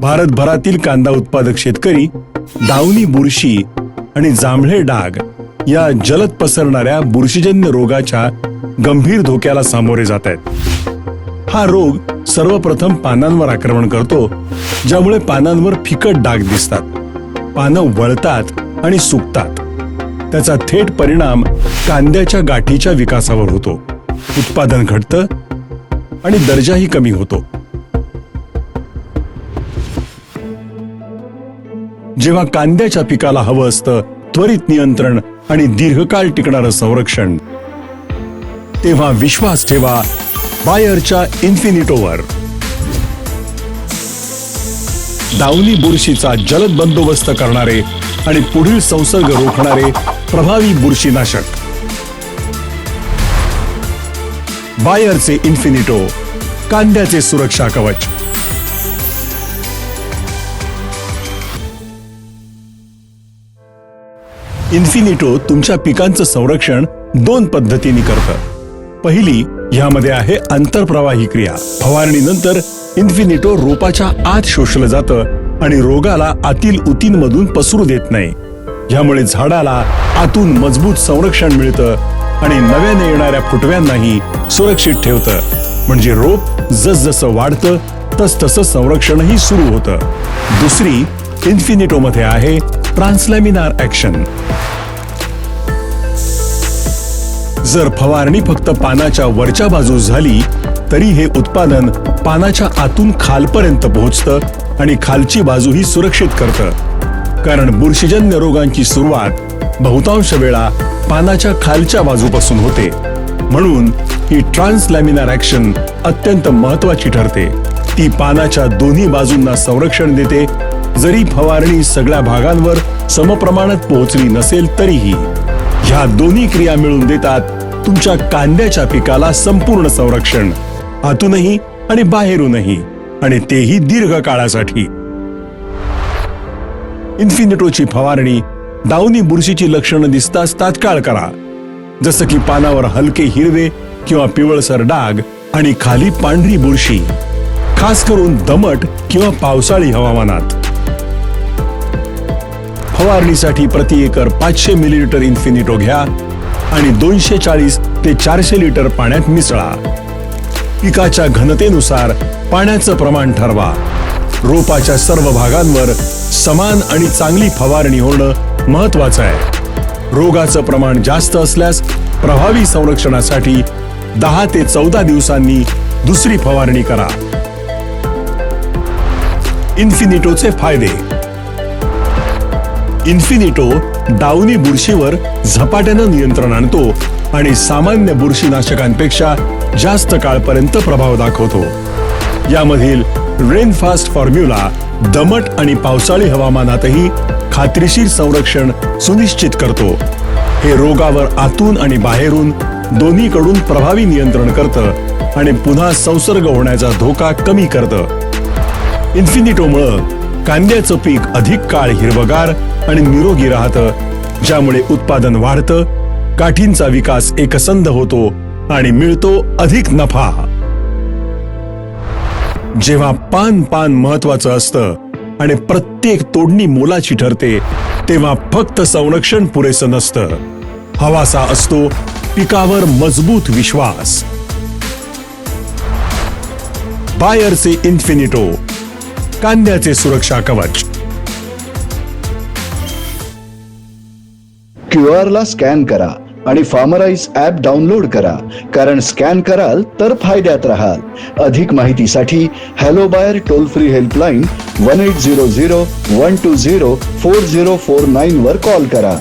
भारतभरातील कांदा उत्पादक शेतकरी दावणी बुरशी आणि जांभळे डाग या जलद पसरणाऱ्या बुरशीजन्य रोगाच्या गंभीर धोक्याला सामोरे जात आहेत. हा रोग सर्वप्रथम पानांवर आक्रमण करतो ज्यामुळे पानांवर फिकट डाग दिसतात. पानं वळतात आणि सुकतात. त्याचा थेट परिणाम कांद्याच्या गाठीच्या विकासावर होतो. उत्पादन घटतं आणि दर्जाही कमी होतो. जेव्हा कांद्याच्या पिकाला हवं असतं त्वरित नियंत्रण आणि दीर्घकाळ टिकणारं संरक्षण. तेव्हा विश्वास ठेवा बायरच्या इन्फिनिटोवर. दावणी बुरशीचा जलद बंदोबस्त करणारे आणि पुढील संसर्ग रोखणारे प्रभावी बुरशीनाशक. बायरचे इन्फिनिटो कांद्याचे सुरक्षा कवच. इन्फिनिटो तुमच्या पिकांचं संरक्षण दोन पद्धतीने करतं. पहिली यामध्ये आहे आंतरप्रवाही क्रिया. फवारणीनंतर इन्फिनिटो रोपाच्या आत शोषलं जातं आणि रोगाला आतील उतींमधून पसरू देत नाही. यामुळे झाडाला आतून मजबूत संरक्षण मिळतं आणि नव्याने येणाऱ्या फुटव्यांनाही सुरक्षित ठेवतं. म्हणजे रोप जसजसं वाढतं तस तसं संरक्षणही सुरू होतं. दुसरी इन्फिनिटोमध्ये आहे ट्रान्सलॅमिनार ॲक्शन. जर फवारणी फक्त पानाच्या वरच्या बाजूस झाली तरी हे उत्पादन पानाच्या आतून खालपर्यंत पोहोचतं आणि खालची बाजूही सुरक्षित करतं. कारण बुरशीजन्य रोगांची सुरुवात बहुतांश वेळा पानाच्या खालच्या बाजूपासून होते. म्हणून ही ट्रान्सलॅमिनार ऍक्शन अत्यंत महत्वाची ठरते. ती पानाच्या दोन्ही बाजूंना संरक्षण देते. जरी फवारणी सगळ्या भागांवर समप्रमाणात पोहोचली नसेल तरीही ह्या दोन्ही क्रिया मिळून देतात तुमच्या कांद्याच्या पिकाला संपूर्ण संरक्षण. आतूनही आणि बाहेरूनही आणि तेही दीर्घ काळासाठी इन्फिनिटोची फवारणी दावणी बुरशीची लक्षणं दिसताच तात्काळ करा. जसं की पानावर हलके हिरवे किंवा पिवळसर डाग आणि खाली पांढरी बुरशी. खास करून दमट किंवा पावसाळी हवामानात. फवारणीसाठी प्रति एकर पाचशे मिलीलिटर इन्फिनिटो घ्या आणि दोनशे चाळीस ते चारशे लिटर पाण्यात मिसळा. पिकाच्या घनतेनुसार पाण्याचं प्रमाण ठरवा. रोपाच्या सर्व भागांवर समान आणि चांगली फवारणी होणं महत्वाचं आहे. रोगाचं प्रमाण जास्त असल्यास प्रभावी संरक्षणासाठी दहा ते चौदा दिवसांनी दुसरी फवारणी करा. इन्फिनिटोचे फायदे. इन्फिनिटो डाउनी बुरशीवर झपाट्यानं नियंत्रण आणतो आणि सामान्य बुरशीनाशकांपेक्षा जास्त काळपर्यंत प्रभाव दाखवतो. यामधील रेनफास्ट फॉर्म्युला दमट आणि पावसाळी हवामानातही खात्रीशीर संरक्षण सुनिश्चित करतो. हे रोगावर आतून आणि बाहेरून दोन्हीकडून प्रभावी नियंत्रण करतं आणि पुन्हा संसर्ग होण्याचा धोका कमी करतं. इन्फिनिटोमुळं कांद्याचं पीक अधिक काळ हिरवगार आणि निरोगी राहतं ज्यामुळे उत्पादन वाढतं काठींचा विकास एकसंध होतो आणि मिळतो अधिक नफा. जेव्हा पान पान महत्वाचं असतं आणि प्रत्येक तोडणी मोलाची ठरते तेव्हा फक्त संरक्षण पुरेसं नसतं. हवासा असतो पिकावर मजबूत विश्वास. बायरचे इन्फिनिटो कांद्याचे सुरक्षा कवच. क्यू आर ला स्कॅन करा. आणि फार्मराईज ऍप डाउनलोड करा. कारण स्कॅन कराल तर फायद्यात राहाल. अधिक माहितीसाठी hello Bayer toll free helpline one eight zero zero one two zero four zero four nine वर कॉल करा.